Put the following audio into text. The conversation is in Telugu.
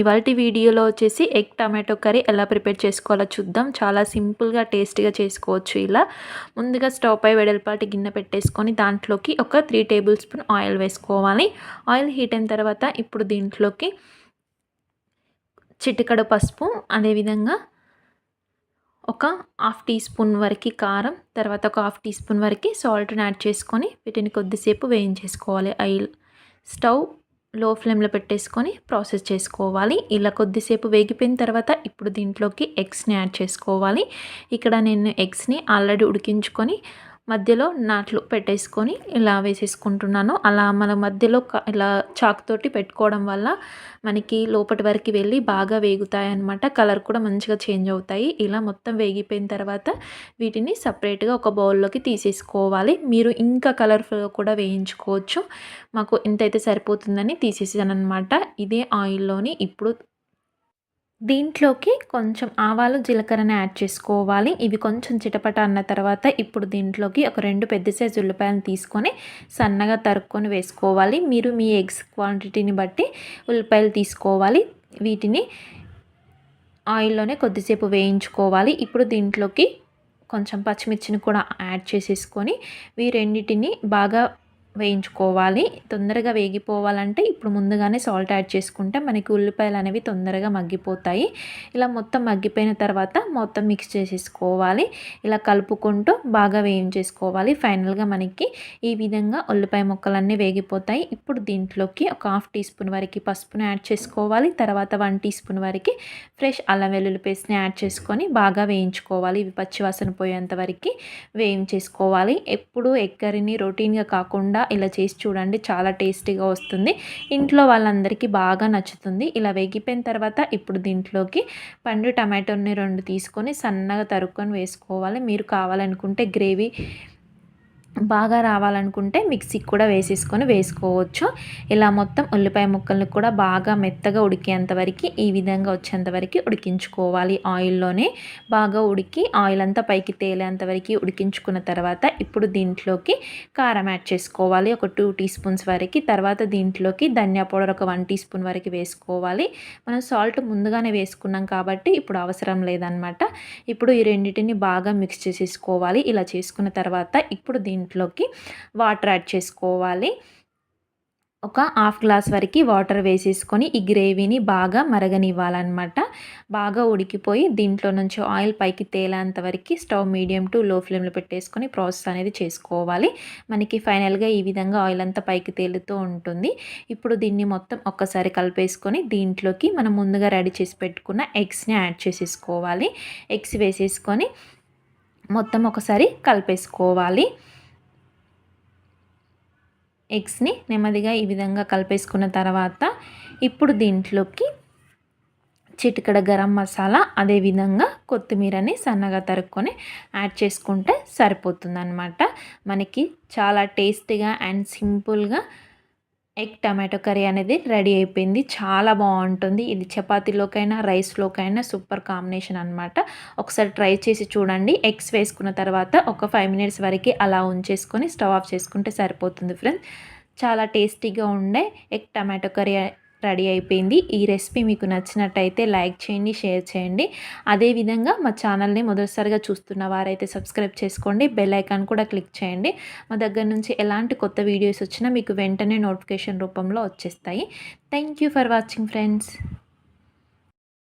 ఇవాళ వీడియోలో వచ్చేసి ఎగ్ టమాటో కర్రీ ఎలా ప్రిపేర్ చేసుకోవాలో చూద్దాం. చాలా సింపుల్గా టేస్టీగా చేసుకోవచ్చు ఇలా. ముందుగా స్టవ్ పై వెడల్పాటి గిన్నె పెట్టేసుకొని దాంట్లోకి ఒక త్రీ టేబుల్ స్పూన్ ఆయిల్ వేసుకోవాలి. ఆయిల్ హీట్ అయిన తర్వాత ఇప్పుడు దీంట్లోకి చిటికడు పసుపు అదేవిధంగా ఒక హాఫ్ టీ స్పూన్ వరకు కారం తర్వాత ఒక హాఫ్ టీ స్పూన్ వరకు సాల్ట్ని యాడ్ చేసుకొని వీటిని కొద్దిసేపు వేయించేసుకోవాలి. ఆయిల్ స్టవ్ లో ఫ్లేమ్లో పెట్టేసుకొని ప్రాసెస్ చేసుకోవాలి. ఇలా కొద్దిసేపు వేగిపోయిన తర్వాత ఇప్పుడు దీంట్లోకి ఎగ్స్ని యాడ్ చేసుకోవాలి. ఇక్కడ నేను ఎగ్స్ని ఆల్రెడీ ఉడికించుకొని మధ్యలో నాట్లు పెట్టేసుకొని ఇలా వేసేసుకుంటున్నాను. అలా మన మధ్యలో ఇలా చాకుతోటి పెట్టుకోవడం వల్ల మనకి లోపటి వరకు వెళ్ళి బాగా వేగుతాయి అనమాట కలర్ కూడా మంచిగా చేంజ్ అవుతాయి. ఇలా మొత్తం వేగిపోయిన తర్వాత వీటిని సపరేట్గా ఒక బౌల్లోకి తీసేసుకోవాలి. మీరు ఇంకా కలర్ఫుల్గా కూడా వేయించుకోవచ్చు. మాకు ఎంతైతే సరిపోతుందని తీసేసాను అనమాట ఇదే ఆయిల్లోని ఇప్పుడు దీంట్లోకి కొంచెం ఆవాలు జీలకర్రని యాడ్ చేసుకోవాలి. ఇవి కొంచెం చిటపట అన్న తర్వాత ఇప్పుడు దీంట్లోకి ఒక రెండు పెద్ద సైజు ఉల్లిపాయలు తీసుకొని సన్నగా తరుక్కొని వేసుకోవాలి. మీరు మీ ఎగ్స్ క్వాంటిటీని బట్టి ఉల్లిపాయలు తీసుకోవాలి. వీటిని ఆయిల్లోనే కొద్దిసేపు వేయించుకోవాలి. ఇప్పుడు దీంట్లోకి కొంచెం పచ్చిమిర్చిని కూడా యాడ్ చేసేసుకొని వీ రెండింటిని బాగా వేయించుకోవాలి. తొందరగా వేగిపోవాలంటే ఇప్పుడు ముందుగానే సాల్ట్ యాడ్ చేసుకుంటే మనకి ఉల్లిపాయలు అనేవి తొందరగా మగ్గిపోతాయి. ఇలా మొత్తం మగ్గిపోయిన తర్వాత మొత్తం మిక్స్ చేసేసుకోవాలి. ఇలా కలుపుకుంటూ బాగా వేయించేసుకోవాలి. ఫైనల్గా మనకి ఈ విధంగా ఉల్లిపాయ ముక్కలన్నీ వేగిపోతాయి. ఇప్పుడు దీంట్లోకి ఒక హాఫ్ టీ స్పూన్ వరకు పసుపును యాడ్ చేసుకోవాలి. తర్వాత వన్ టీ స్పూన్ వరకు ఫ్రెష్ అల్లం వెల్లుల్లి పేస్ట్ని యాడ్ చేసుకొని బాగా వేయించుకోవాలి. ఇవి పచ్చివాసన పోయేంత వరకు వేయించేసుకోవాలి. ఎప్పుడు ఎక్కరిని రొటీన్గా కాకుండా ఇలా చేసి చూడండి చాలా టేస్టీగా వస్తుంది. ఇంట్లో వాళ్ళందరికీ బాగా నచ్చుతుంది. ఇలా వేగిపోయిన తర్వాత ఇప్పుడు దీంట్లోకి పండు టమాటోని రెండు తీసుకొని సన్నగా తరుక్కొని వేసుకోవాలి. మీరు కావాలనుకుంటే గ్రేవీ బాగా రావాలనుకుంటే మిక్సీకి కూడా వేసేసుకొని వేసుకోవచ్చు. ఇలా మొత్తం ఉల్లిపాయ ముక్కలను కూడా బాగా మెత్తగా ఉడికేంత వరకు ఈ విధంగా వచ్చేంత వరకు ఉడికించుకోవాలి ఆయిల్లోనే. బాగా ఉడికి ఆయిల్ అంతా పైకి తేలేంత వరకు ఉడికించుకున్న తర్వాత ఇప్పుడు దీంట్లోకి కారం యాడ్ చేసుకోవాలి. ఒక టూ టీ స్పూన్స్ వరకు. తర్వాత దీంట్లోకి ధనియా పౌడర్ ఒక వన్ టీ స్పూన్ వరకు వేసుకోవాలి. మనం సాల్ట్ ముందుగానే వేసుకున్నాం కాబట్టి ఇప్పుడు అవసరం లేదనమాట ఇప్పుడు ఈ రెండింటిని బాగా మిక్స్ చేసేసుకోవాలి. ఇలా చేసుకున్న తర్వాత ఇప్పుడు దీంట్లో దీంట్లోకి వాటర్ యాడ్ చేసుకోవాలి. ఒక హాఫ్ గ్లాస్ వరకు వాటర్ వేసేసుకొని ఈ గ్రేవీని బాగా మరగనివ్వాలన్నమాట. బాగా ఉడికిపోయి దీంట్లో నుంచి ఆయిల్ పైకి తేలేంత వరకు స్టవ్ మీడియం టు లో ఫ్లేమ్లో పెట్టేసుకొని ప్రాసెస్ అనేది చేసుకోవాలి. మనకి ఫైనల్గా ఈ విధంగా ఆయిల్ అంతా పైకి తేలుతూ ఉంటుంది. ఇప్పుడు దీన్ని మొత్తం ఒక్కసారి కలిపేసుకొని దీంట్లోకి మనం ముందుగా రెడీ చేసి పెట్టుకున్న ఎగ్స్ని యాడ్ చేసేసుకోవాలి. ఎగ్స్ వేసేసుకొని మొత్తం ఒకసారి కలిపేసుకోవాలి. ఎగ్స్ని నెమ్మదిగా ఈ విధంగా కలిపేసుకున్న తర్వాత ఇప్పుడు దీంట్లోకి చిటికడ గరం మసాలా అదేవిధంగా కొత్తిమీరని సన్నగా తరుక్కొని యాడ్ చేసుకుంటే సరిపోతుంది అనమాట మనకి చాలా టేస్టీగా అండ్ సింపుల్గా ఎగ్ టమాటో కర్రీ అనేది రెడీ అయిపోయింది. చాలా బాగుంటుంది. ఇది చపాతీలోకైనా రైస్లోకైనా సూపర్ కాంబినేషన్ అనమాట ఒకసారి ట్రై చేసి చూడండి. ఎగ్స్ వేసుకున్న తర్వాత ఒక ఫైవ్ మినిట్స్ వరకు అలా ఉంచేసుకొని స్టవ్ ఆఫ్ చేసుకుంటే సరిపోతుంది ఫ్రెండ్స్. చాలా టేస్టీగా ఉండే ఎగ్ టమాటో కర్రీ రెడీ అయిపోయింది. ఈ రెసిపీ మీకు నచ్చినట్టయితే లైక్ చేయండి షేర్ చేయండి. అదేవిధంగా మా ఛానల్ని మొదటిసారిగా చూస్తున్న వారైతే సబ్స్క్రైబ్ చేసుకోండి. బెల్ ఐకాన్ కూడా క్లిక్ చేయండి. మా దగ్గర నుంచి ఎలాంటి కొత్త వీడియోస్ వచ్చినా మీకు వెంటనే నోటిఫికేషన్ రూపంలో వచ్చేస్తాయి. Thank you for watching friends.